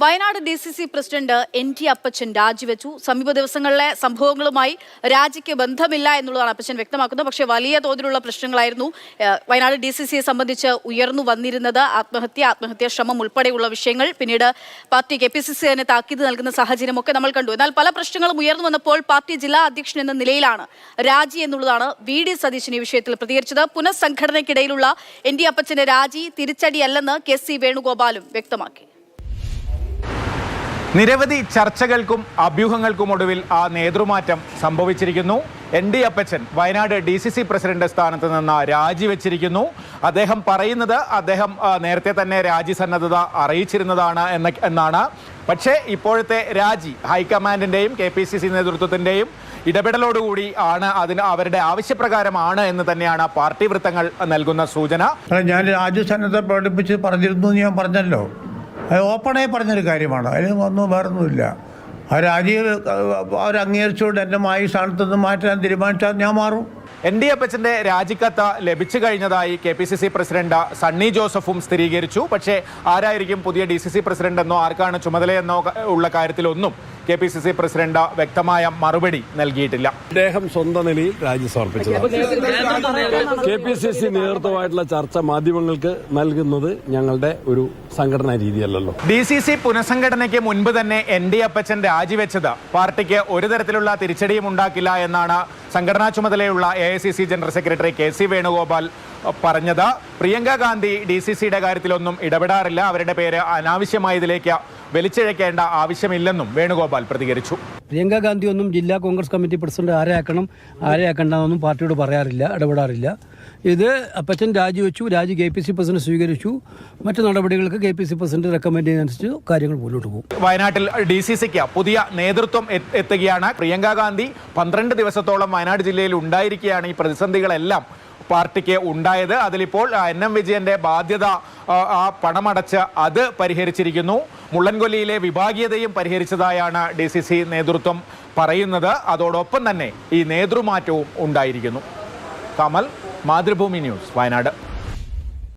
Wayanad D C C president N T Appachan രാജിവെച്ചു. സമീപ ദിവസങ്ങളിലെ സംഭവങ്ങളുമായി രാജിക്ക് ബന്ധമില്ല എന്നുള്ളതാണ് അപ്പച്ചൻ വ്യക്തമാക്കുന്നത്. പക്ഷേ വലിയ തോതിലുള്ള പ്രശ്നങ്ങളായിരുന്നു വയനാട് ഡി സി സിയെ സംബന്ധിച്ച് ഉയർന്നു വന്നിരുന്നത്. ആത്മഹത്യ ആത്മഹത്യാ ശ്രമം ഉൾപ്പെടെയുള്ള വിഷയങ്ങൾ പിന്നീട് party K P C C തന്നെ താക്കീത് നൽകുന്ന സാഹചര്യമൊക്കെ നമ്മൾ കണ്ടു. എന്നാൽ പല പ്രശ്നങ്ങളും ഉയർന്നു വന്നപ്പോൾ പാർട്ടി ജില്ലാ അധ്യക്ഷൻ എന്ന നിലയിലാണ് രാജി എന്നുള്ളതാണ് വി ഡി സതീശൻ ഈ വിഷയത്തിൽ പ്രതികരിച്ചത്. പുനഃസംഘടനയ്ക്കിടയിലുള്ള എൻ ഡി അപ്പച്ചന്റെ രാജി തിരിച്ചടിയല്ലെന്ന് കെ സി വേണുഗോപാലും വ്യക്തമാക്കി. നിരവധി ചർച്ചകൾക്കും അഭ്യൂഹങ്ങൾക്കും ഒടുവിൽ ആ നേതൃമാറ്റം സംഭവിച്ചിരിക്കുന്നു. N D Appachan Wayanad D C C president സ്ഥാനത്ത് നിന്ന് രാജിവെച്ചിരിക്കുന്നു. അദ്ദേഹം പറയുന്നത് അദ്ദേഹം നേരത്തെ തന്നെ രാജി സന്നദ്ധത അറിയിച്ചിരുന്നതാണ് എന്ന എന്നാണ്. പക്ഷേ ഇപ്പോഴത്തെ രാജി ഹൈക്കമാൻഡിന്റെയും കെ പി സി സി നേതൃത്വത്തിന്റെയും ഇടപെടലോടുകൂടി ആണ് അതിന് അവരുടെ ആവശ്യപ്രകാരമാണ് എന്ന് തന്നെയാണ് പാർട്ടി വൃത്തങ്ങൾ നൽകുന്ന സൂചന. ഞാൻ രാജ്യസന്നദ്ധ പ്രകടിപ്പിച്ച് പറഞ്ഞിരുന്നു ഞാൻ പറഞ്ഞല്ലോ. അത് ഓപ്പണായി പറഞ്ഞൊരു കാര്യമാണ്. അതിന് ഒന്നും വേറൊന്നുമില്ല. ആ രാജീവ് അവർ അംഗീകരിച്ചുകൊണ്ട് എന്റെ മായി സ്ഥാനത്ത് നിന്ന് മാറ്റാൻ തീരുമാനിച്ചാൽ ഞാൻ മാറും. എൻ ഡി അപ്പച്ചന്റെ രാജിക്കത്ത് ലഭിച്ചു കഴിഞ്ഞതായി K P C C president Sunny ജോസഫും സ്ഥിരീകരിച്ചു. പക്ഷേ ആരായിരിക്കും പുതിയ ഡി സി സി പ്രസിഡന്റ് എന്നോ ആർക്കാണ് ചുമതലയെന്നോ ഉള്ള കാര്യത്തിലൊന്നും K P C C president വ്യക്തമായ മറുപടി നൽകിയിട്ടില്ല. അദ്ദേഹം സ്വന്തം നിലയിൽ രാജി സമർപ്പിച്ചതാണ്. കെ പി സി സി നേതൃത്വമായിട്ടുള്ള ചർച്ച മാധ്യമങ്ങൾക്ക് നൽകുന്നത് ഞങ്ങളുടെ ഒരു സംഘടനാ രീതിയല്ലല്ലോ. ഡി സി സി പുനഃസംഘടനയ്ക്ക് മുൻപ് തന്നെ എൻ ഡി അപ്പച്ചൻ രാജിവെച്ചത് പാർട്ടിക്ക് ഒരു തരത്തിലുള്ള തിരിച്ചടിയും ഉണ്ടാക്കില്ല എന്നാണ് സംഘടനാ ചുമതലയുള്ള A I C C general secretary K C Venugopal പറഞ്ഞത്. പ്രിയങ്ക ഗാന്ധി ഡി സി സിയുടെ കാര്യത്തിലൊന്നും ഇടപെടാറില്ല. അവരുടെ പേര് അനാവശ്യമായി ഇതിലേക്ക് വലിച്ചിഴക്കേണ്ട ആവശ്യമില്ലെന്നും വേണുഗോപാൽ പ്രതികരിച്ചു. പ്രിയങ്ക ഗാന്ധി ഒന്നും ജില്ലാ കോൺഗ്രസ് കമ്മിറ്റി പ്രസിഡന്റ് ആരെയാക്കണം ആരെയാക്കണ്ടെന്നൊന്നും ആരെ പാർട്ടിയോട് പറയാറില്ല ഇടപെടാറില്ല. ഇത് അപ്പച്ചൻ രാജിവെച്ചു രാജി കെ പി സി പ്രസിഡന്റ് സ്വീകരിച്ചു. മറ്റു നടപടികൾക്ക് K P C president recommend ചെയ്യുന്നതനുസരിച്ച് കാര്യങ്ങൾ മുന്നോട്ട് പോകും. വയനാട്ടിൽ ഡി സി സിക്ക് പുതിയ നേതൃത്വം എത്തുകയാണ് പ്രിയങ്ക ഗാന്ധി. പന്ത്രണ്ട് ദിവസത്തോളം വയനാട് ജില്ലയിൽ ഉണ്ടായിരിക്കുകയാണ് ഈ പ്രതിസന്ധികളെല്ലാം. പാർട്ടിക്ക് ഉണ്ടായത്. അതിലിപ്പോൾ എൻ എം വിജയന്റെ ബാധ്യത ആ പണമടച്ച് അത് പരിഹരിച്ചിരിക്കുന്നു. മുള്ളൻകൊല്ലിയിലെ വിഭാഗീയതയും പരിഹരിച്ചതായാണ് ഡി സി സി നേതൃത്വം പറയുന്നത്. അതോടൊപ്പം തന്നെ ഈ നേതൃമാറ്റവും ഉണ്ടായിരിക്കുന്നു. കമൽ മാതൃഭൂമി ന്യൂസ് വയനാട്.